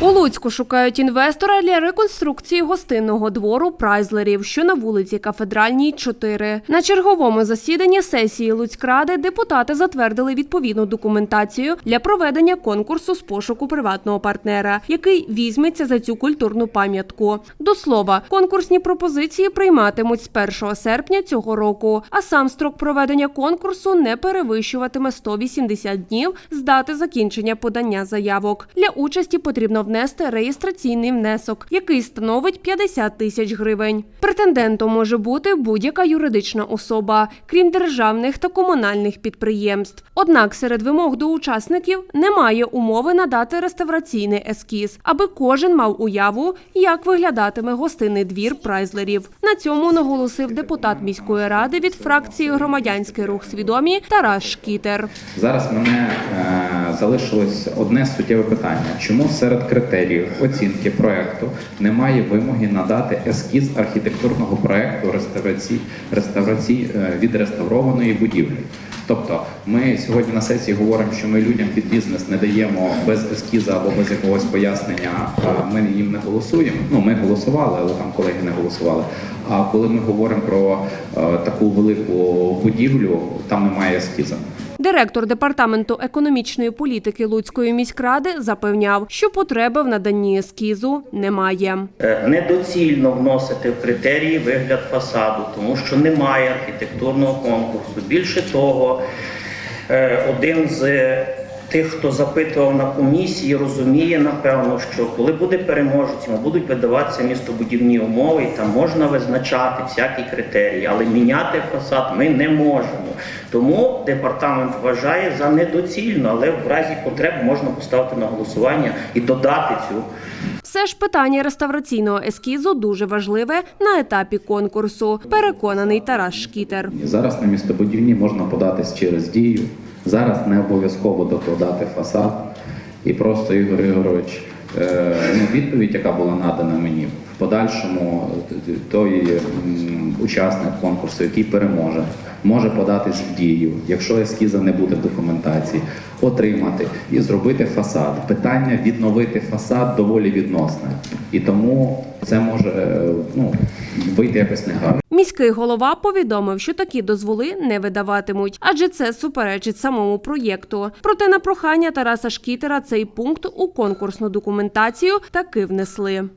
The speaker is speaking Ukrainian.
У Луцьку шукають інвестора для реконструкції гостинного двору прайзлерів, що на вулиці Кафедральній, 4. На черговому засіданні сесії Луцькради депутати затвердили відповідну документацію для проведення конкурсу з пошуку приватного партнера, який візьметься за цю культурну пам'ятку. До слова, конкурсні пропозиції прийматимуть з 1 серпня цього року, а сам строк проведення конкурсу не перевищуватиме 180 днів з дати закінчення подання заявок. Для участі потрібно внести реєстраційний внесок, який становить 50 тисяч гривень. Претендентом може бути будь-яка юридична особа, крім державних та комунальних підприємств. Однак серед вимог до учасників немає умови надати реставраційний ескіз, аби кожен мав уяву, як виглядатиме гостинний двір прайзлерів. На цьому наголосив депутат міської ради від фракції Громадянський рух свідомі Тарас Шкітер. Зараз мене е, залишилось одне суттєве питання: чому серед критеріїв оцінки проекту немає вимоги надати ескіз архітектурного проекту реставрації реставрації е, відреставрованої будівлі? Тобто, ми сьогодні на сесії говоримо, що ми людям під бізнес не даємо без ескіза або без якогось пояснення. Ми їм не голосуємо. Ну ми голосували, але там колеги не голосували. А коли ми говоримо про е, таку велику будівлю, там немає ескіза. Директор департаменту економічної політики Луцької міськради запевняв, що потреби в наданні ескізу немає. Е, Недоцільно вносити в критерії вигляд фасаду, тому що немає архітектурного конкурсу. Більше того, е, один з тих, хто запитував на комісії, розуміє напевно, що коли буде переможець, йому будуть видаватися містобудівні умови, і там можна визначати всякі критерії, але міняти фасад ми не можемо. Тому департамент вважає за недоцільно, але в разі потреб можна поставити на голосування і додати цю Все ж питання реставраційного ескізу дуже важливе на етапі конкурсу. Переконаний Тарас Шкітер. Зараз на містобудівні можна податись через дію. Зараз не обов'язково докладати фасад. І просто Ігор Ігорович, е, ну, відповідь, яка була надана мені, в подальшому е, той учасник конкурсу, який переможе, може податись в дію, якщо ескіза не буде в документації, отримати і зробити фасад. Питання відновити фасад доволі відносне. І тому це може е, ну, вийти якось негарно. Міський голова повідомив, що такі дозволи не видаватимуть, адже це суперечить самому проєкту. Проте на прохання Тараса Шкітера цей пункт у конкурсну документацію таки внесли.